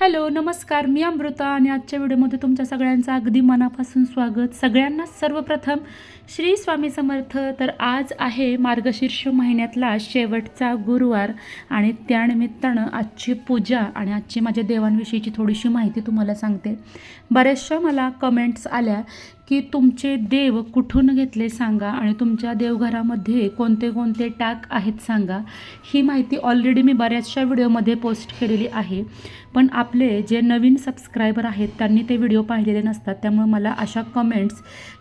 Hello नमस्कार. मी अमृता आणि आजच्या व्हिडिओमध्ये तुमच्या सगळ्यांचं अगदी मनापासून स्वागत. सगळ्यांना सर्वप्रथम श्री स्वामी समर्थ. तर आज आहे मार्गशीर्ष महिन्यातला शेवटचा गुरुवार आणि त्यानिमित्तानं आजची पूजा आणि आजची माझ्या देवांविषयीची थोडीशी माहिती तुम्हाला सांगते. बऱ्याचशा मला कमेंट्स आल्या की तुमचे देव कुठून घेतले सांगा आणि तुमच्या देवघरामध्ये कोणते कोणते टाक आहेत सांगा. ही माहिती ऑलरेडी मी बऱ्याचशा व्हिडिओमध्ये पोस्ट केलेली आहे. पण आपले जे नवीन सबस्क्रायबर आहेत त्यांनी ते व्हिडिओ पाहिलेले नसतात. त्यामुळे मला अशा कमेंट्स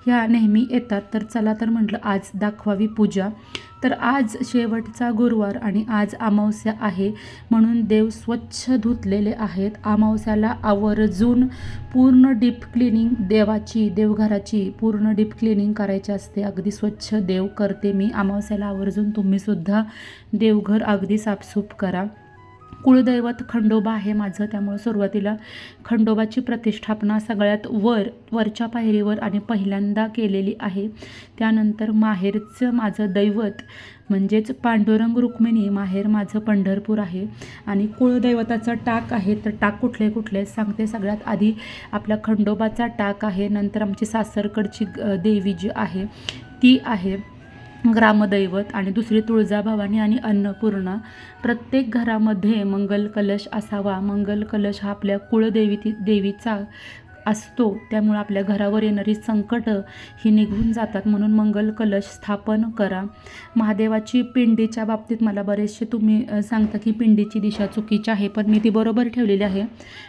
ह्या नेहमी येतात. तर चला तर म्हटलं आज दाखवावी पूजा. तर आज शेवटचा गुरुवार आणि आज अमावस्या आहे. म्हणून देव स्वच्छ धुतलेले आहेत. अमावस्याला आवर्जून पूर्ण डीप क्लिनिंग देवाची देवघराची पूर्ण डीप क्लिनिंग करायची असते. अगदी स्वच्छ देव करते मी. अमावस्याला आवर्जून तुम्हीसुद्धा देवघर अगदी साफसूफ करा. कुळदैवत खंडोबा आहे माझं. त्यामुळे सुरुवातीला खंडोबाची प्रतिष्ठापना सगळ्यात वर वरच्या पायरीवर आणि पहिल्यांदा केलेली आहे. त्यानंतर माहेरचं माझं दैवत म्हणजेच पांडुरंग रुक्मिणी माहेर माझं पंढरपूर आहे. आणि कुळदैवताचं टाक आहे तर टाक कुठले कुठले सांगते सगळ्यात आधी. आपला खंडोबाचा टाक आहे नंतर आमची सासरकडची देवी जी आहे ती आहे. ग्रामदैवत आणि दुसरी तुळजाभवानी आणि अन्नपूर्णा. प्रत्येक घरामध्ये मंगल कलश असावा. मंगल कलश हा आपल्या कुळदेवी देवीचा असतो. त्यामुळे आपल्या घरावर येणारी संकटं ही निघून जातात. म्हणून मंगल कलश स्थापन करा. महादेवाची पिंडीच्या बाबतीत मला बरेचसे तुम्ही सांगता की पिंडीची दिशा चुकीची आहे पण मी ती बरोबर ठेवलेली आहे.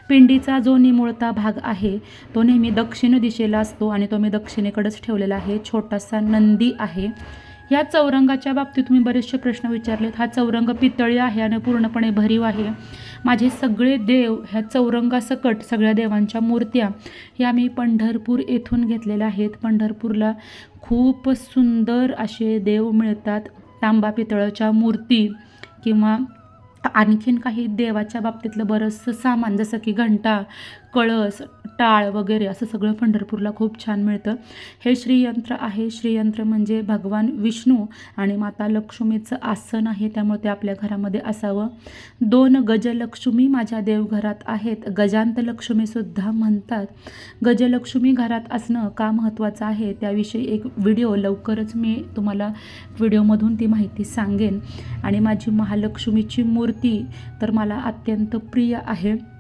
पिंडीचा जो निमुळता भाग आहे तो नेहमी दक्षिण दिशेला असतो आणि तो मी दक्षिणेकडेच ठेवलेला आहे. छोटासा नंदी आहे. या चौरंगाच्या बाबतीत तुम्ही बरेचसे प्रश्न विचारलेत. हा चौरंग पितळी आहे आणि पूर्णपणे भरीव आहे. माझे सगळे देव ह्या चौरंगासकट सगळ्या देवांच्या मूर्त्या ह्या मी पंढरपूर येथून घेतलेल्या आहेत. पंढरपूरला खूप सुंदर असे देव मिळतात. तांबा पितळाच्या मूर्ती किंवा आणखीन काही देवाच्या बाबतीतलं बरंचसं सामान जसं की घंटा कळस टाळ वगैरे असं सगळं पंढरपूरला खूप छान मिळतं. हे श्रीयंत्र आहे. श्रीयंत्र म्हणजे भगवान विष्णू आणि माता लक्ष्मीचं आसन आहे. त्यामुळे ते आपल्या घरामध्ये असावं. दोन गजलक्ष्मी माझ्या देवघरात आहेत. गजांत लक्ष्मीसुद्धा म्हणतात. गजलक्ष्मी घरात असणं का महत्त्वाचं आहे? त्याविषयी एक व्हिडिओ लवकरच मी तुम्हाला व्हिडिओमधून ती माहिती सांगेन. आणि माझी महालक्ष्मीची मूर्ती तर मला अत्यंत प्रिय आहे.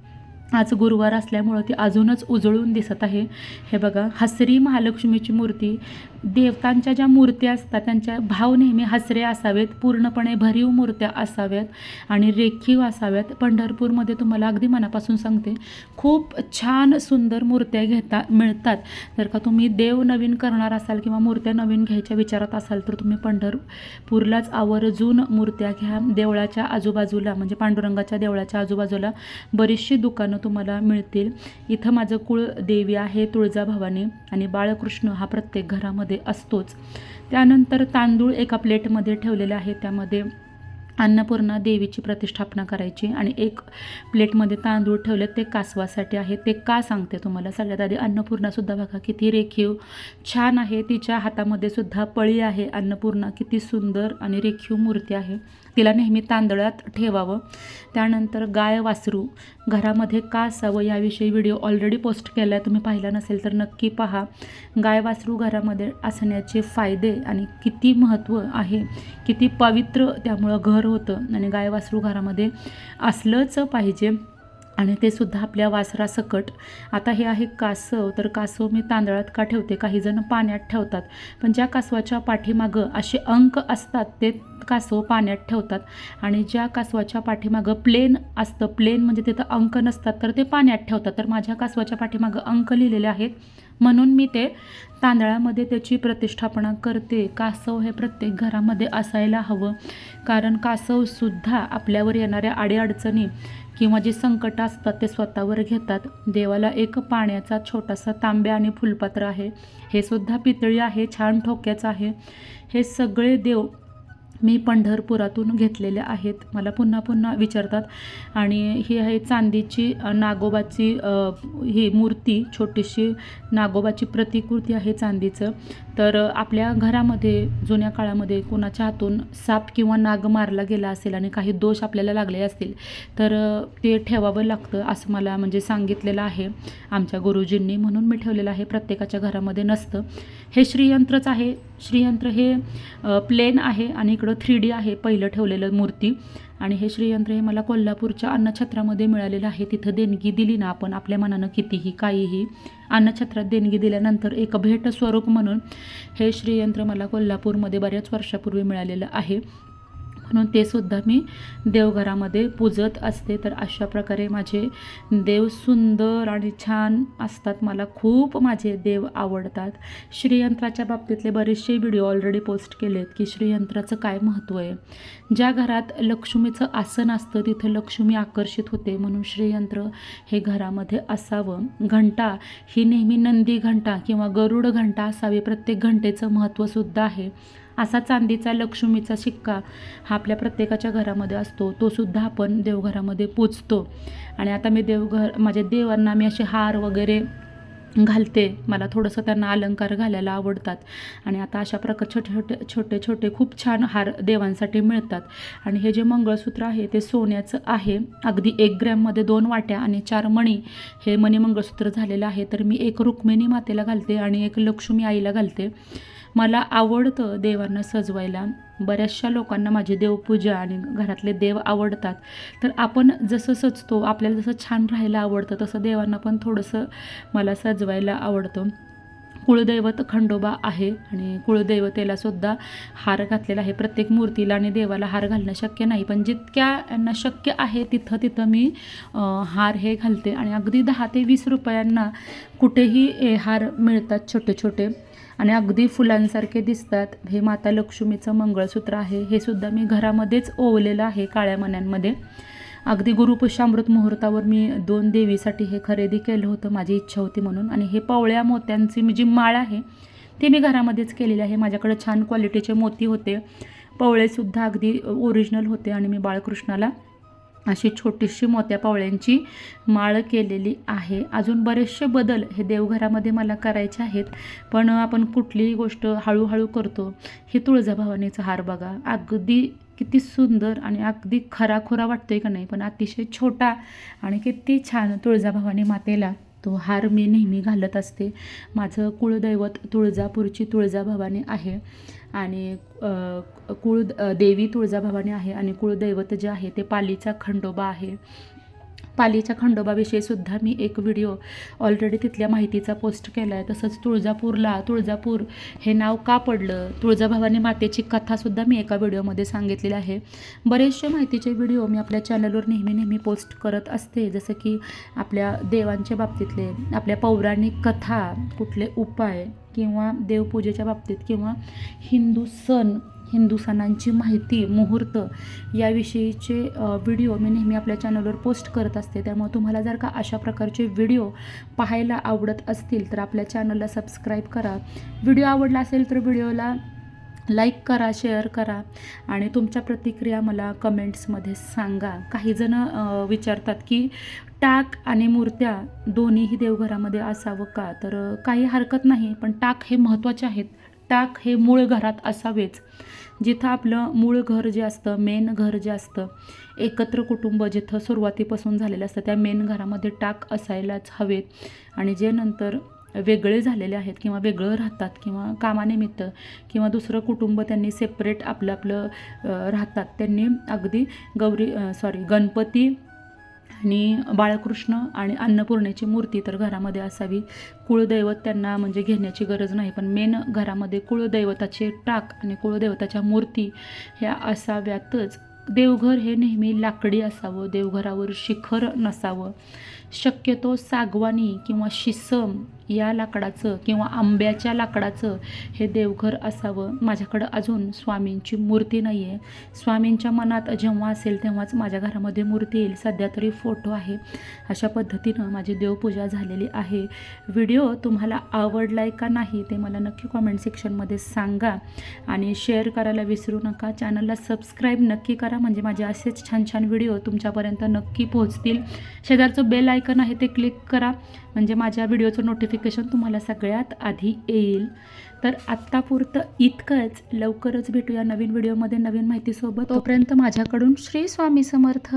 आज गुरुवार असल्यामुळं ती अजूनच उजळून दिसत आहे. हे बघा हसरी महालक्ष्मीची मूर्ती. देवतांच्या ज्या मूर्त्या असतात त्यांच्या भाव नेहमी हसरे असावेत पूर्णपणे भरीव मूर्त्या असाव्यात आणि रेखीव असाव्यात. पंढरपूरमध्ये तुम्हाला अगदी मनापासून सांगते खूप छान सुंदर मूर्त्या घेता मिळतात. जर का तुम्ही देव नवीन करणार असाल किंवा मूर्त्या नवीन घ्यायच्या विचारात असाल तर तुम्ही पंढरपूरलाच आवर्जून मूर्त्या घ्या. देवळाच्या आजूबाजूला म्हणजे पांडुरंगाच्या देवळाच्या आजूबाजूला बरीचशी दुकानं तुम्हाला मिळतील. इथं माझं कुळ देवी आहे तुळजाभवानी आणि बाळकृष्ण हा प्रत्येक घरामध्ये असतोच. त्यानंतर तांदूळ एका प्लेटमध्ये ठेवलेले आहे. त्यामध्ये अन्नपूर्णा देवीची प्रतिष्ठापना करायची आणि एक प्लेटमध्ये तांदूळ ठेवले ते कासवासाठी आहे. ते का सांगते तुम्हाला? सगळ्यात आधी अन्नपूर्णासुद्धा बघा किती रेखीव छान आहे. तिच्या हातामध्ये सुद्धा पळी आहे. अन्नपूर्णा किती सुंदर आणि रेखीव मूर्ती आहे. तिला नेहमी तांदळात ठेवावं. त्यानंतर गाय वासरू घरामध्ये का असावं याविषयी व्हिडिओ ऑलरेडी पोस्ट केला आहे तुम्ही पाहिला नसेल तर नक्की पहा. गाय वासरू घरामध्ये असण्याचे फायदे आणि किती महत्त्व आहे. किती पवित्र त्यामुळं घर होतं आणि गाय वासरू घरामध्ये असलंच पाहिजे. आणि ते सुद्धा आपल्या वासरासकट. आता हे आहे कासव. तर कासव मी तांदळात का ठेवते? काही जण पाण्यात ठेवतात. पण ज्या कासवाच्या पाठीमागं असे अंक असतात ते कासव पाण्यात ठेवतात. आणि ज्या कासवाच्या पाठीमागं प्लेन असतं प्लेन म्हणजे तिथं अंक नसतात तर ते पाण्यात ठेवतात. तर माझ्या कासवाच्या पाठीमागं अंक लिहिलेले आहेत. म्हणून मी ते तांदळामध्ये त्याची प्रतिष्ठापना करते. कासव हे प्रत्येक घरामध्ये असायला हवं. कारण कासवसुद्धा आपल्यावर येणाऱ्या अडीअडचणी किंवा जे संकट असतात ते स्वतःवर घेतात. देवाला एक पाण्याचा छोटासा तांब्या आणि फुलपात्र आहे. हे सुद्धा पितळी आहे छान ठोक्याचं आहे. हे सगळे देव मी पंढरपुरातून घेतलेल्या आहेत. मला पुन्हा पुन्हा विचारतात. आणि ही आहे चांदीची नागोबाची ही मूर्ती छोटीशी नागोबाची प्रतिकृती आहे चांदीचं. तर आपल्या घरामध्ये जुन्या काळामध्ये कोणाच्या हातून साप किंवा नाग मारला गेला असेल आणि काही दोष आपल्याला लागले असतील तर ते ठेवावं लागतं असं मला म्हणजे सांगितलेलं आहे. आमच्या गुरुजींनी म्हणून मी ठेवलेलं आहे. प्रत्येकाच्या घरामध्ये नसतं. हे श्रीयंत्रच आहे. श्रीयंत्र हे प्लेन आहे आणि इकडं थ्री डी आहे पहिलं ठेवलेलं मूर्ती. आणि हे श्रीयंत्र हे मला कोल्हापूरच्या अन्नछत्रामध्ये मिळालेलं आहे. तिथं देणगी दिली ना आपण आपल्या मनानं कितीही काहीही अन्नछत्रात देणगी दिल्यानंतर एक भेट स्वरूप म्हणून हे श्रीयंत्र मला कोल्हापूरमध्ये बऱ्याच वर्षापूर्वी मिळालेलं आहे. म्हणून ते सुद्धा मी देवघरामध्ये पूजत असते. तर अशा प्रकारे माझे देव सुंदर आणि छान असतात. मला खूप माझे देव आवडतात. श्रीयंत्राच्या बाबतीतले बरेचसे व्हिडिओ ऑलरेडी पोस्ट केलेत की श्रीयंत्राचं काय महत्त्व आहे? ज्या घरात लक्ष्मीचं आसन असतं तिथं लक्ष्मी आकर्षित होते म्हणून श्रीयंत्र हे घरामध्ये असावं. घंटा ही नेहमी नंदी घंटा किंवा गरुड घंटा असावी. प्रत्येक घंटेचं महत्त्वसुद्धा आहे. असा चांदीचा लक्ष्मीचा शिक्का हा आपल्या प्रत्येकाच्या घरामध्ये असतो. तो सुद्धा आपण देवघरामध्ये पोचतो. आणि आता मी देवघर माझ्या देवांना मी असे हार वगैरे घालते. मला थोडंसं त्यांना अलंकार घालायला आवडतात. आणि आता अशा प्रकार छोटे छोटे छोटे छोटे खूप छान हार देवांसाठी मिळतात. आणि हे जे मंगळसूत्र आहे ते सोन्याचं आहे. अगदी एक ग्रॅममध्ये दोन वाट्या आणि चार मणी हे मणी मंगळसूत्र झालेलं आहे. तर मी एक रुक्मिणी मातेला घालते आणि एक लक्ष्मी आईला घालते. मला आवडतं देवांना सजवायला. बऱ्याचशा लोकांना माझी देवपूजा आणि घरातले देव आवडतात. तर आपण जसं सजतो आपल्याला जसं छान राहायला आवडतं तसं देवांना पण थोडंसं मला सजवायला आवडतं. कुळदैवत खंडोबा आहे आणि कुळदैवतेला सुद्धा हार घातलेला आहे. प्रत्येक मूर्तीला आणि देवाला हार घालणं शक्य नाही. पण जितक्या यांना शक्य आहे तिथं तिथं मी हार हे घालते. आणि अगदी दहा ते वीस रुपयांना कुठेही हार मिळतात छोटे छोटे आणि अगदी फुलांसारखे दिसतात. हे माता लक्ष्मीचं मंगळसूत्र आहे. हे सुद्धा मी घरामध्येच ओवलेलं आहे काळ्या मण्यांमध्ये. अगदी गुरुपुष्यामृत मुहूर्तावर मी दोन देवीसाठी हे खरेदी केलं होतं माझी इच्छा होती म्हणून. आणि हे पवळ्या मोत्यांची मी जी माळ आहे ती मी घरामध्येच केलेली आहे. माझ्याकडे छान क्वालिटीचे मोती होते. पवळेसुद्धा अगदी ओरिजिनल होते आणि मी बाळकृष्णाला अशी छोटीशी मोत्या पावळ्यांची माळ केलेली आहे. अजून बरेचसे बदल हे देवघरामध्ये मला करायचे आहेत पण आपण कुठलीही गोष्ट हळूहळू करतो हे तुळजाभवानीचा हार बघा. अगदी किती सुंदर आणि अगदी खराखुरा वाटतोय का नाही पण अतिशय छोटा आणि किती छान तुळजाभवानी मातेला तो हार मी नेहमी घालत असते. माझं कुळदैवत तुळजापूरची तुळजाभवानी आहे आणि कुळ देवी तुळजाभवानी आहे आणि कुळदैवत जे आहे ते पालीचा खंडोबा आहे. पालीच्या खंडोबाविषयी सुद्धा मी एक व्हिडिओ ऑलरेडी तिथल्या माहितीचा पोस्ट केला आहे तसंच तुळजापूरला तुळजापूर हे नाव का पडलं? तुळजाभवानी मातेची कथासुद्धा मी एका व्हिडिओमध्ये सांगितलेली आहे. बरेचसे माहितीचे व्हिडिओ मी आपल्या चॅनलवर नेहमी नेहमी पोस्ट करत असते. जसं की आपल्या देवांच्या बाबतीतले आपल्या पौराणिक कथा कुठले उपाय किंवा देवपूजेच्या बाबतीत किंवा हिंदू सण हिंदू सणांची माहिती मुहूर्त याविषयीचे व्हिडिओ मी नेहमी आपल्या चॅनलवर पोस्ट करत असते. त्यामुळे तुम्हाला जर का अशा प्रकारचे व्हिडिओ पाहायला आवडत असतील तर आपल्या चॅनलला सबस्क्राईब करा. व्हिडिओ आवडला असेल तर व्हिडिओला लाईक करा शेअर करा आणि तुमच्या प्रतिक्रिया मला कमेंट्समध्ये सांगा. काही जण विचारतात की टाक आणि मूर्त्या दोन्हीही देवघरामध्ये असावं का? तर काही हरकत नाही पण टाक हे महत्त्वाचे आहेत. टाक हे मूळ घरात असावेच. जिथं आपलं मूळ घर जे असतं मेन घर जे असतं एकत्र कुटुंब जिथं सुरुवातीपासून झालेलं असतं त्या मेन घरामध्ये टाक असायलाच हवेत. आणि जे नंतर वेगळे झालेले आहेत किंवा वेगळं राहतात किंवा कामानिमित्त किंवा दुसरं कुटुंब त्यांनी सेपरेट आपलं आपलं राहतात त्यांनी अगदी गौरी सॉरी गणपती आणि बाळकृष्ण आणि अन्नपूर्णेची मूर्ती तर घरामध्ये असावी. कुळदैवत त्यांना म्हणजे घेण्याची गरज नाही पण मेन घरामध्ये कुळदैवताचे टाक आणि कुळदैवताच्या मूर्ती ह्या असाव्यातच. देवघर हे नेहमी लाकडी असावं देवघरावर शिखर नसावं. शक्यतो सागवानी किंवा शिसम या लाकडाचं किंवा आंब्याच्या लाकडाचं हे देवघर असावं. माझ्याकडं अजून स्वामींची मूर्ती नाही आहे स्वामींच्या मनात जेव्हा असेल तेव्हाच माझ्या घरामध्ये मूर्ती येईल. सध्या तरी फोटो आहे. अशा पद्धतीनं माझी देवपूजा झालेली आहे. व्हिडिओ तुम्हाला आवडला आहे का नाही ते मला नक्की कॉमेंट सेक्शनमध्ये सांगा आणि शेअर करायला विसरू नका. चॅनलला सबस्क्राईब नक्की करा. म्हणजे माझे असेच छान छान व्हिडिओ तुमच्यापर्यंत नक्की पोहोचतील. शेजारचं बेल आयकन आहे ते क्लिक करा. म्हणजे माझ्या व्हिडिओचं नोटिफिकेशन तुम्हाला सगळ्यात आधी येईल. तर आत्तापुरतं इतकंच लवकरच भेटूया नवीन व्हिडिओमध्ये नवीन माहितीसोबत. तोपर्यंत माझ्याकडून श्री स्वामी समर्थ.